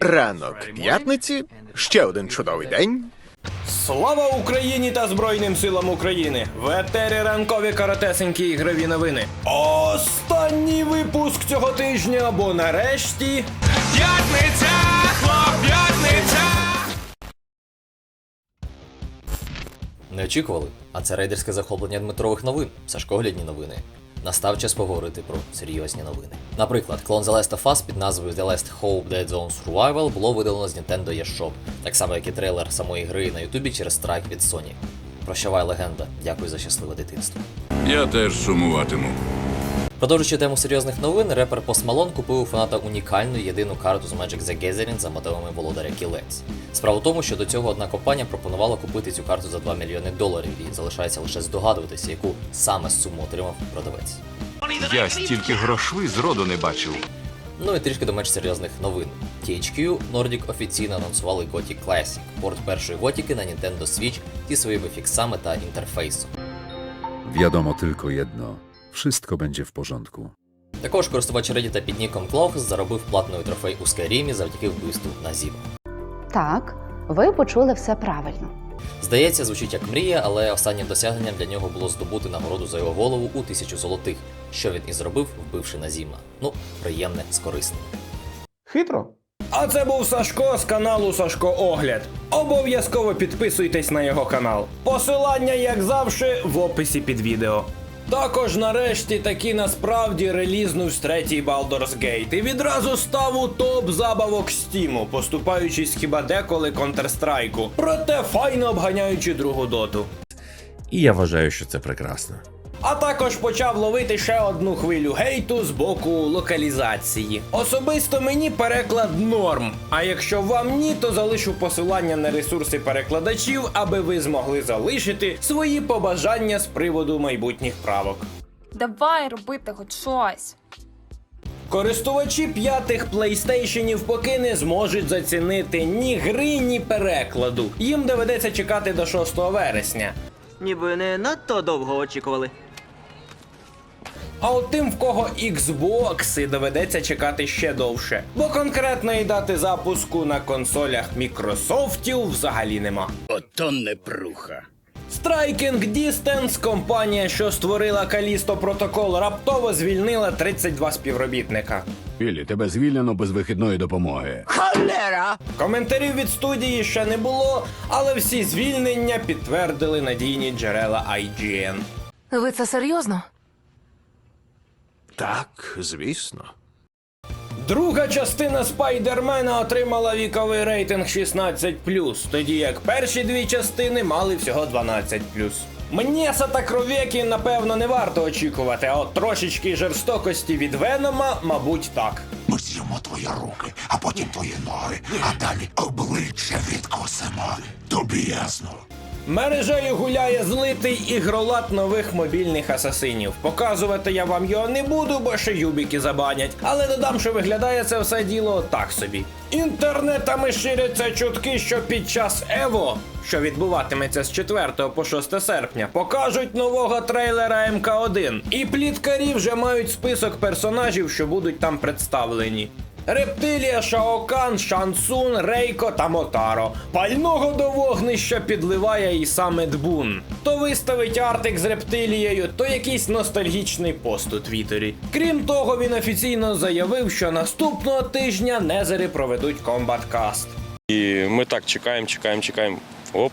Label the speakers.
Speaker 1: Ранок п'ятниці, ще один чудовий день.
Speaker 2: Слава Україні та Збройним силам України! В етері ранкові каратесенькі ігрові новини. Останній випуск цього тижня, бо нарешті.
Speaker 3: П'ятниця, хлоп, п'ятниця!
Speaker 4: Не очікували? А це рейдерське захоплення Дмитрових новин, Сашкоглядні новини. Настав час поговорити про серйозні новини. Наприклад, клон The Last of Us під назвою The Last Hope Dead Zone Survival було видалено з Nintendo eShop, так само як і трейлер самої гри на Ютубі через страйк від Sony. Прощавай легенда, дякую за щасливе дитинство.
Speaker 5: Я теж сумуватиму.
Speaker 4: Продовжуючи тему серйозних новин, репер Post Malone купив у фаната унікальну єдину карту з Magic the Gathering за мотивами володаря кілець. Справа в тому, що до цього одна компанія пропонувала купити цю карту за 2 мільйони доларів, і залишається лише здогадуватися, яку саме суму отримав продавець.
Speaker 6: Я стільки грошей зроду не бачив.
Speaker 4: Ну і трішки до менш серйозних новин. THQ Nordic офіційно анонсували Gothic Classic, порт першої готіки на Nintendo Switch зі своїми фіксами та інтерфейсом.
Speaker 7: Wiadomo tylko jedno: wszystko będzie w porządku.
Speaker 4: Також користувач Reddit під ніком Клаухс заробив платний трофей у Скайрімі завдяки вбивству на Назіма.
Speaker 8: Так, ви почули все правильно.
Speaker 4: Здається, звучить як мрія, але останнім досягненням для нього було здобути нагороду за його голову у тисячу золотих, що він і зробив, вбивши Назіма. Ну, приємне з корисним.
Speaker 2: Хитро. А це був Сашко з каналу Сашко Огляд. Обов'язково підписуйтесь на його канал. Посилання, як завжди, в описі під відео. Також нарешті таки насправді релізнув третій Baldur's Gate і відразу став у топ забавок Стіму, поступаючись хіба деколи Counter-Strike, проте файно обганяючи другу доту.
Speaker 9: І я вважаю, що це прекрасно.
Speaker 2: А також почав ловити ще одну хвилю гейту з боку локалізації. Особисто мені переклад норм. А якщо вам ні, то залишу посилання на ресурси перекладачів, аби ви змогли залишити свої побажання з приводу майбутніх правок.
Speaker 10: Давай робити хоч щось.
Speaker 2: Користувачі п'ятих плейстейшенів поки не зможуть зацінити ні гри, ні перекладу. Їм доведеться чекати до 6 вересня.
Speaker 11: Ніби не надто довго очікували.
Speaker 2: А от тим, в кого Xbox, доведеться чекати ще довше, бо конкретної дати запуску на консолях Мікрософтів взагалі нема.
Speaker 3: Ото непруха.
Speaker 2: Striking Distance, компанія, що створила Калісто протокол, раптово звільнила 32 співробітника.
Speaker 5: Білі, тебе звільнено без вихідної допомоги.
Speaker 2: Коментарів від студії ще не було, але всі звільнення підтвердили надійні джерела IGN.
Speaker 10: Ви це серйозно?
Speaker 1: Так, звісно.
Speaker 2: Друга частина Спайдермена отримала віковий рейтинг 16+, тоді як перші дві частини мали всього 12+. М'яса та кров'яки, напевно, не варто очікувати, а от трошечки жорстокості від Венома, мабуть, так.
Speaker 3: Ми з'їмо твої руки, а потім твої ноги, а далі обличчя відкосимо. Тобі ясно.
Speaker 2: Мережею гуляє злитий ігролад нових мобільних асасинів. Показувати я вам його не буду, бо ще юбіки забанять. Але додам, що виглядає це все діло так собі. Інтернетами ширяться чутки, що під час Ево, що відбуватиметься з 4 по 6 серпня, покажуть нового трейлера МК1. І пліткарі вже мають список персонажів, що будуть там представлені. Рептилія, Шаокан, Шансун, Рейко та Мотаро. Пального до вогнища підливає і саме Дбун. То виставить Артик з рептилією, то якийсь ностальгічний пост у Твіттері. Крім того, він офіційно заявив, що наступного тижня Незери проведуть комбаткаст.
Speaker 12: І ми так чекаємо, чекаємо, чекаємо. Оп.